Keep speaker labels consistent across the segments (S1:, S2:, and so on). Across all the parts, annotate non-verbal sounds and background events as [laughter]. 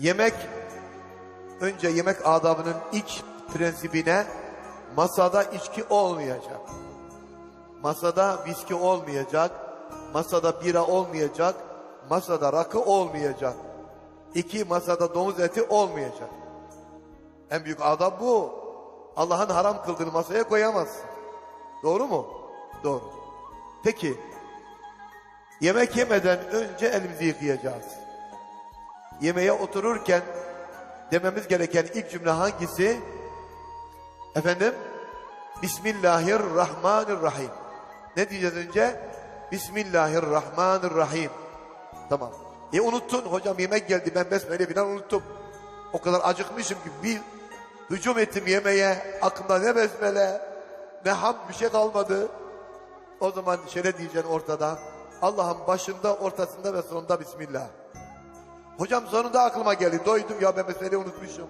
S1: Yemek önce yemek adabının ilk prensibine masada içki olmayacak. Masada viski olmayacak. Masada bira olmayacak. Masada rakı olmayacak. İki masada domuz eti olmayacak. En büyük adab bu. Allah'ın haram kıldığını masaya koyamazsın. Doğru mu? Doğru. Peki yemek yemeden önce elimizi yıkayacağız. Yemeğe otururken dememiz gereken ilk cümle hangisi? Efendim? Bismillahirrahmanirrahim. Ne diyeceğiz önce? Bismillahirrahmanirrahim. Tamam. E unuttun hocam yemek geldi ben besmele falan unuttum. O kadar acıkmışım ki bir hücum ettim yemeğe. Aklımda ne besmele ne ham bir şey kalmadı. O zaman şöyle diyeceksin ortada. Allah'ın başında, ortasında ve sonunda Bismillah. Hocam sonunda aklıma geldi. Doydum ya ben besmeleyi unutmuşum.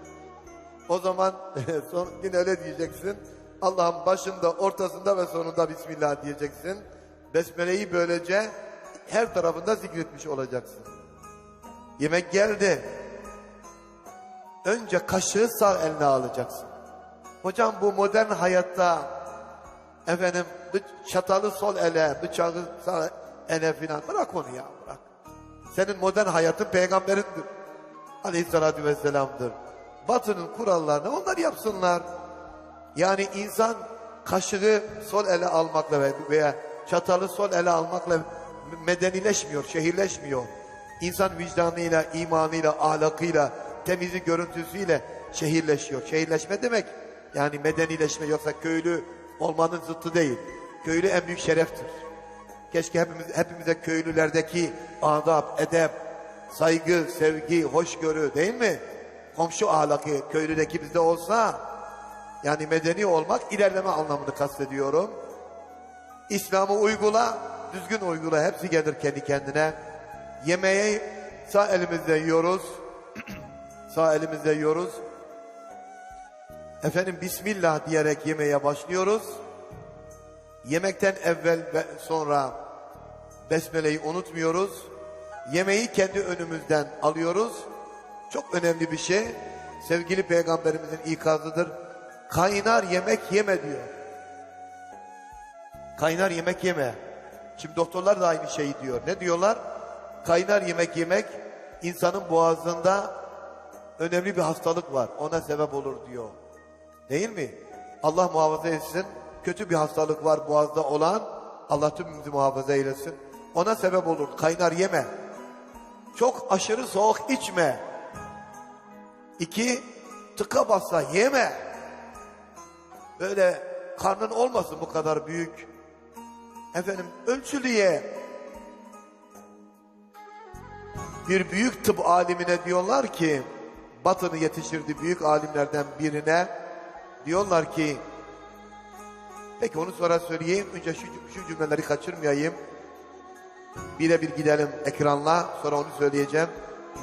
S1: O zaman [laughs] son, yine öyle diyeceksin. Allah'ın başında, ortasında ve sonunda Bismillah diyeceksin. Besmeleyi böylece her tarafında zikretmiş olacaksın. Yemek geldi. Önce kaşığı sağ eline alacaksın. Hocam bu modern hayatta efendim çatalı sol ele, bıçağı sağ ele filan bırak onu ya. Senin modern hayatın peygamberindir. Aleyhissalatü vesselam'dır. Batının kurallarını onlar yapsınlar. Yani insan kaşığı sol ele almakla ve- veya çatalı sol ele almakla medenileşmiyor, şehirleşmiyor. İnsan vicdanıyla, imanıyla, ahlakıyla, temizi görüntüsüyle şehirleşiyor. Şehirleşme demek yani medenileşme yoksa köylü olmanın zıttı değil. Köylü en büyük şereftir. Keşke hepimiz, hepimize köylülerdeki adab, edep, saygı, sevgi, hoşgörü değil mi? Komşu ahlakı köylüdeki bizde olsa yani medeni olmak ilerleme anlamını kastediyorum. İslam'ı uygula, düzgün uygula. Hepsi gelir kendi kendine. Yemeği sağ elimizle yiyoruz. [clears throat] sağ elimizle yiyoruz. Efendim Bismillah diyerek yemeğe başlıyoruz. Yemekten evvel ve sonra Besmele'yi unutmuyoruz. Yemeği kendi önümüzden alıyoruz. Çok önemli bir şey. Sevgili peygamberimizin ikazıdır. Kaynar yemek yeme diyor. Kaynar yemek yeme. Şimdi doktorlar da aynı şeyi diyor. Ne diyorlar? Kaynar yemek yemek insanın boğazında önemli bir hastalık var. Ona sebep olur diyor. Değil mi? Allah muhafaza etsin. Kötü bir hastalık var boğazda olan. Allah tümümüzü muhafaza eylesin. Ona sebep olur. Kaynar yeme. Çok aşırı soğuk içme. İki, tıka basa yeme. Böyle karnın olmasın bu kadar büyük. Efendim ölçülü ye. Bir büyük tıp alimine diyorlar ki, Batı'nı yetiştirdi büyük alimlerden birine, diyorlar ki, peki onu sonra söyleyeyim, önce şu, şu cümleleri kaçırmayayım. Birebir gidelim ekranla, sonra onu söyleyeceğim.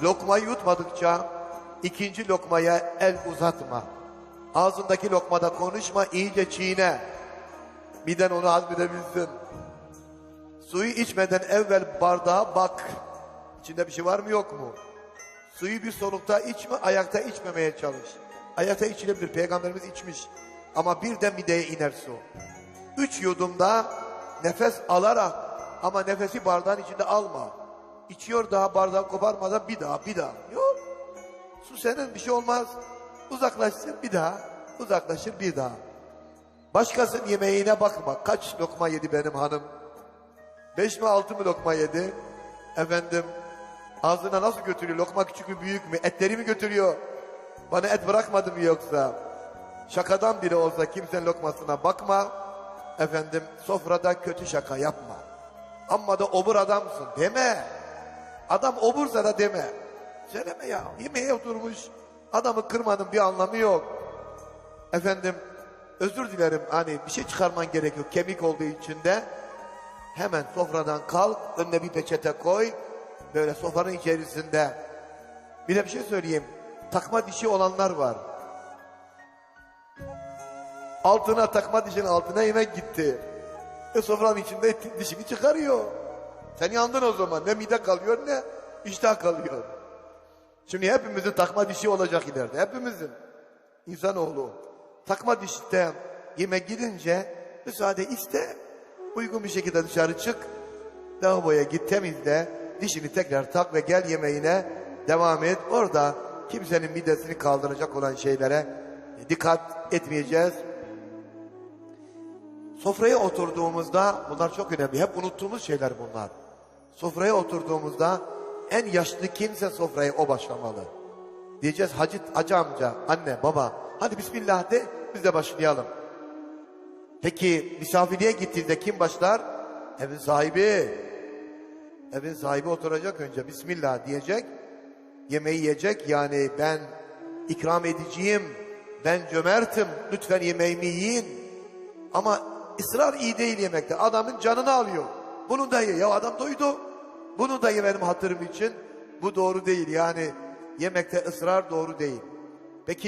S1: Lokmayı yutmadıkça ikinci lokmaya el uzatma. Ağzındaki lokmada konuşma, iyice çiğne. Miden onu hazmedebilsin. Suyu içmeden evvel bardağa bak. İçinde bir şey var mı yok mu? Suyu bir solukta içme, ayakta içmemeye çalış. Ayakta içilebilir, peygamberimiz içmiş. Ama birden mideye iner su. Üç yudumda nefes alarak ama nefesi bardağın içinde alma. İçiyor daha bardağı koparmadan bir daha, bir daha. Yok. Su senin bir şey olmaz. Uzaklaşsın bir daha, uzaklaşır bir daha. Başkasının yemeğine bakma. Kaç lokma yedi benim hanım? Beş mi altı mı lokma yedi? Efendim ağzına nasıl götürüyor? Lokma küçük mü büyük mü? Etleri mi götürüyor? Bana et bırakmadı mı yoksa? Şakadan bile olsa kimsenin lokmasına bakma. Efendim sofrada kötü şaka yapma. Amma da obur adamsın deme. Adam obursa da deme. Söyleme ya. Yemeğe oturmuş. Adamı kırmanın bir anlamı yok. Efendim özür dilerim hani bir şey çıkarman gerekiyor kemik olduğu için de hemen sofradan kalk önüne bir peçete koy böyle sofranın içerisinde bir de bir şey söyleyeyim takma dişi olanlar var altına takma dişinin altına yemek gitti e sofranın içinde dişini çıkarıyor sen yandın o zaman ne mide kalıyor ne iştah kalıyor Şimdi hepimizin takma dişi olacak ileride. Hepimizin. İnsanoğlu. Takma dişte yemek gidince müsaade iste. Uygun bir şekilde dışarı çık. Lavaboya git temizle. Dişini tekrar tak ve gel yemeğine devam et. Orada kimsenin midesini kaldıracak olan şeylere dikkat etmeyeceğiz. Sofraya oturduğumuzda bunlar çok önemli. Hep unuttuğumuz şeyler bunlar. Sofraya oturduğumuzda en yaşlı kimse sofraya o başlamalı. Diyeceğiz hacı, hacı amca, anne, baba hadi bismillah de biz de başlayalım. Peki misafirliğe gittiğinde kim başlar? Evin sahibi. Evin sahibi oturacak önce bismillah diyecek. Yemeği yiyecek yani ben ikram edeceğim. Ben cömertim lütfen yemeğimi yiyin. Ama ısrar iyi değil yemekte. Adamın canını alıyor. Bunu da ye. Ya adam doydu. Bunu da ye benim hatırım için. Bu doğru değil. Yani yemekte ısrar doğru değil.